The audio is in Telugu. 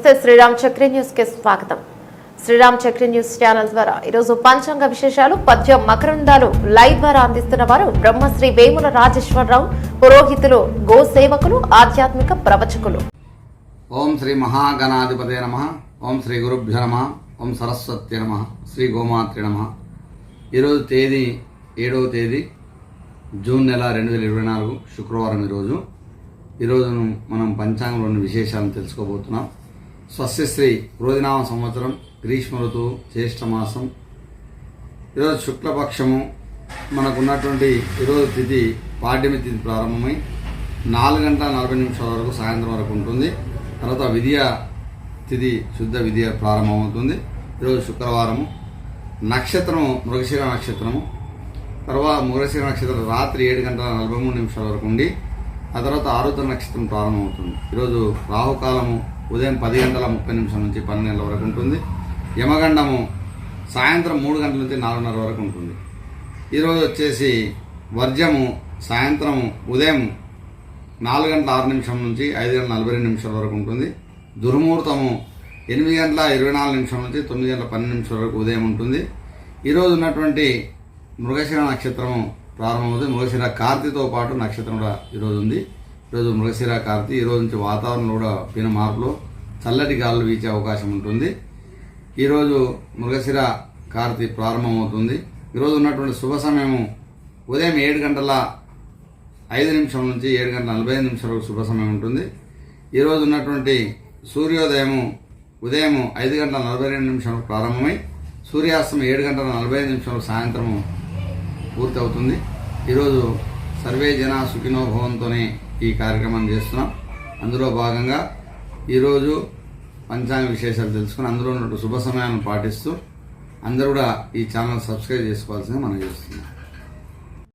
నమస్తే. శ్రీరామ్ చక్రి న్యూస్కి స్వాగతం. శ్రీరామ్ చక్రి న్యూస్ ఛానల్ ద్వారా ఈరోజు పంచాంగ విశేషాలు పద్యం మకరందాలు లైవ్ ద్వారా అందిస్తున్న వారు బ్రహ్మశ్రీ వేముల రాజేశ్వరరావు పురోహితులు గో సేవకులు ఆధ్యాత్మిక ప్రవచకులు. ఓం శ్రీ మహాగణాధిపతే నమ ఓం శ్రీ గురుభ్య నమ ఓం సరస్వతి నమ శ్రీ గోమాత్రి నమ. ఈరోజు తేదీ ఏడవ తేదీ జూన్ నెల రెండు వేల ఇరవై నాలుగు శుక్రవారం ఈరోజు. ఈరోజు మనం పంచాంగంలోని విశేషాలను తెలుసుకోబోతున్నాం. స్వస్యశ్రీ క్రోధినామ సంవత్సరం గ్రీష్మ ఋతువు జ్యేష్ఠమాసం ఈరోజు శుక్లపక్షము మనకున్నటువంటి ఈరోజు తిథి పాడ్యమి తిథి ప్రారంభమై నాలుగు గంటల నలభై నిమిషాల వరకు సాయంత్రం వరకు ఉంటుంది. తర్వాత విద్య తిథి శుద్ధ విద్య ప్రారంభమవుతుంది. ఈరోజు శుక్రవారము. నక్షత్రము మృగశిర నక్షత్రము. తర్వాత మృగశిర నక్షత్రం రాత్రి ఏడు గంటల నలభై మూడు నిమిషాల వరకు ఉండి ఆ తర్వాత ఆరుద్ర నక్షత్రం ప్రారంభమవుతుంది. ఈరోజు రాహుకాలము ఉదయం పది గంటల ముప్పై నిమిషం నుంచి పన్నెండు గంటల వరకు ఉంటుంది. యమగండము సాయంత్రం మూడు గంటల నుంచి నాలుగున్నర వరకు ఉంటుంది. ఈరోజు వచ్చేసి వర్జము సాయంత్రం ఉదయం నాలుగు గంటల ఆరు నిమిషం నుంచి ఐదు గంటల నలభై రెండు నిమిషాల వరకు ఉంటుంది. దుర్ముహూర్తము ఎనిమిది గంటల ఇరవై నాలుగు నిమిషం నుంచి తొమ్మిది గంటల పన్నెండు నిమిషాల వరకు ఉదయం ఉంటుంది. ఈరోజు ఉన్నటువంటి మృగశిర నక్షత్రము ప్రారంభమవుతుంది. మృగశిర కార్తీతో పాటు నక్షత్రం కూడా ఈరోజు ఉంది. ఈరోజు మృగశిర కార్తీ ఈరోజు నుంచి వాతావరణం కూడా పిన మార్పులు చల్లటి గాలులు వీచే అవకాశం ఉంటుంది. ఈరోజు మృగశిర కార్తీ ప్రారంభమవుతుంది. ఈరోజు ఉన్నటువంటి శుభ సమయము ఉదయం ఏడు గంటల ఐదు నిమిషం నుంచి ఏడు గంటల నలభై ఐదు నిమిషాల వరకు శుభ సమయం ఉంటుంది. ఈరోజు ఉన్నటువంటి సూర్యోదయము ఉదయం ఐదు గంటల నలభై రెండు నిమిషాలకు ప్రారంభమై సూర్యాస్తం ఏడు గంటల నలభై ఐదు నిమిషాలకు సాయంత్రము పూర్తవుతుంది. ఈరోజు సర్వే జన సుఖినోభవంతోనే ఈ కార్యక్రమం చేస్తున్నాం. అందులో భాగంగా ఈరోజు పంచాంగ విశేషాలు తెలుసుకుని అందులో ఉన్న శుభ సమయాన్ని పాటిస్తూ అందరూ కూడా ఈ ఛానల్ సబ్స్క్రైబ్ చేసుకోవాల్సింది మనం చేస్తున్నాం.